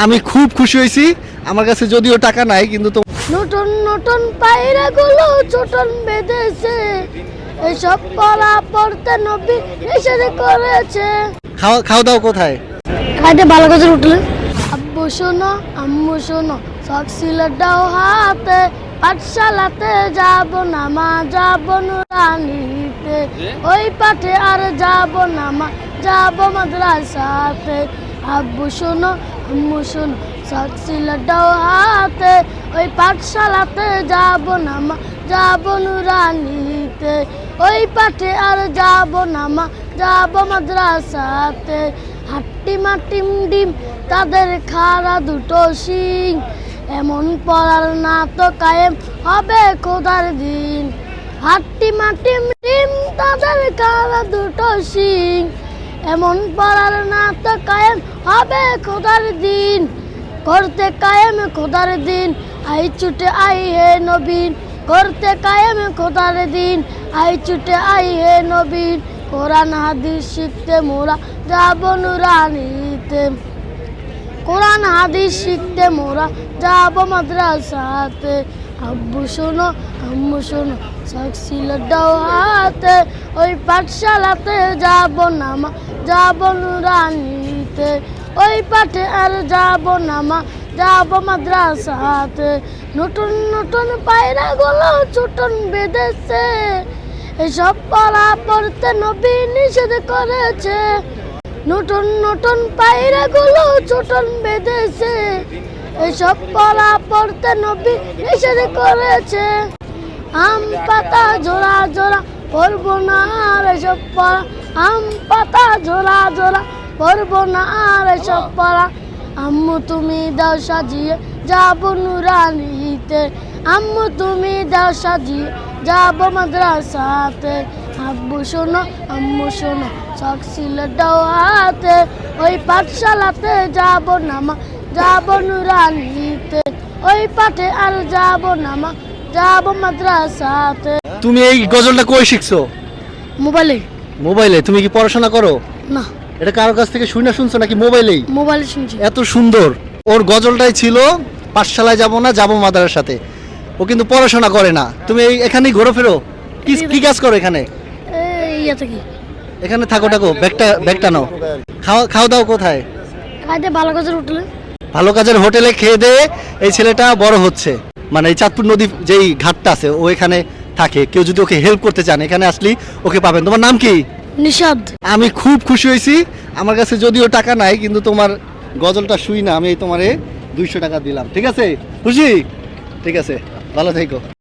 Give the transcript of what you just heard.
আমি খুব খুশি হয়েছি। আমার কাছে যদিও টাকা নাই কিন্তু তো নতুন নতুন পায়রা গুলো চোটন বেঁধেছে। এসব পড়া পড়তে নবী নিষেধ করেছে। খাওয়া খাওয়া দাওয়া কোথায়? খাইতে ভালো করে উঠলে আব্বু শোনো আম্মু শোনো সব সিলেটাও হাতে পাঠশালাতে যাব না মা যাব নুরানিতে। ওই পাঠে আর যাব না মা যাব মাদ্রাসাতে। আব্বু শোনো শোনো সব হাতে, ওই পাঠশালাতে যাব না মা, যাব নুরানিতে। ওই পাঠে আর যাব না মা, যাব মাদ্রাসাতে। হাট্টি মাটিম ডিম, তাদের খাড়া দুটো শিং। এমন পড়ার না তো কায়েম হবে খোদার দিন। হাট্টি মাটিম ডিম, তাদের খারা দুটো শিং। এমন পড়ার না তো কায়েম হবে খোদার দিন। করতে কায়েম খোদার দিন। আই ছুটে আই হে নবীন। করতে কায়েম খোদার দিন। আই ছুটে আই হে নবীন। কোরআন, হাদিস শিখতে মোরা যাব নুরানিতে। কোরআন, হাদিস শিখতে মোরা যাব মাদ্রাসাতে। আব্বু শোনো, আম্মু শোনো সাকসিল হাতে ওই পাঠশালাতে যাব নামা যাব নুরানিতে, ওই পাঠে আর যাব নামা যাব মাদ্রাসাতে। নতুন নতুন পায়রা গুলো চুটন বেঁধেছে, এসব পড়া পড়তে নবী নিষেধ করেছে। নতুন নতুন পায়রা গুলো চুটন বেঁধেছে, এসব পড়া পড়তে নবী নিষেধ করেছে। আম পাতা জোড়া জোড়া পড়ব না আর এসব পড়া আম পাতা জোড়া জোড়া পড়ব না আর এসব পড়া আম্মু তুমি দাও সাজিয়ে যাব নুরানিতে। আম্মু তুমি দাও সাজিয়ে যাব মাদ্রাসাতে। আব্বু শোনো আম্মু শোনো চক সিলেটাও হাতে। ওই পাঠশালাতে যাব নামা যাব নুরানিতে। ওই পাঠে আর যাব নামা যাব মাদ্রাসাতে। তুমি এই গজলটা কই শিখছো? মোবাইলে। মোবাইলে তুমি কি পড়াশোনা করো? না। এটা কারও কাছ থেকে শুনে শুনছো নাকি মোবাইলেই? মোবাইলে শুনছি। এত সুন্দর। ওর গজলটাই ছিল পাঠশালায় যাব না যাব মাদারের সাথে। ও কিন্তু পড়াশোনা করে না। তুমি এই এখানেই ঘোরো ফেরো। কি কি কাজ করো এখানে? এই ইয়ে কি এখানে থাকো থাকো ব্যাগটা ব্যাগটা নাও। খাওয়া খাওয়া দাওয়া কোথায়? খাইতে ভালো করে উঠলে ভালো কাজের হোটেলে খেয়ে দিয়ে এই ছেলেটা বড় হচ্ছে। মানে এই চাঁদপুর নদী যেই ঘাটটা আছে ও এখানে থাকে কেউ যদি ওকে হেল্প করতে চান এখানে আসলি ওকে পাবেন। তোমার নাম কি? নিষাদ আমি খুব খুশি হয়েছি। আমার কাছে যদিও টাকা নাই কিন্তু তোমার গজলটা শুই না আমি তোমারে দুইশো টাকা দিলাম। ঠিক আছে? খুশি? ঠিক আছে। ভালো থেকো।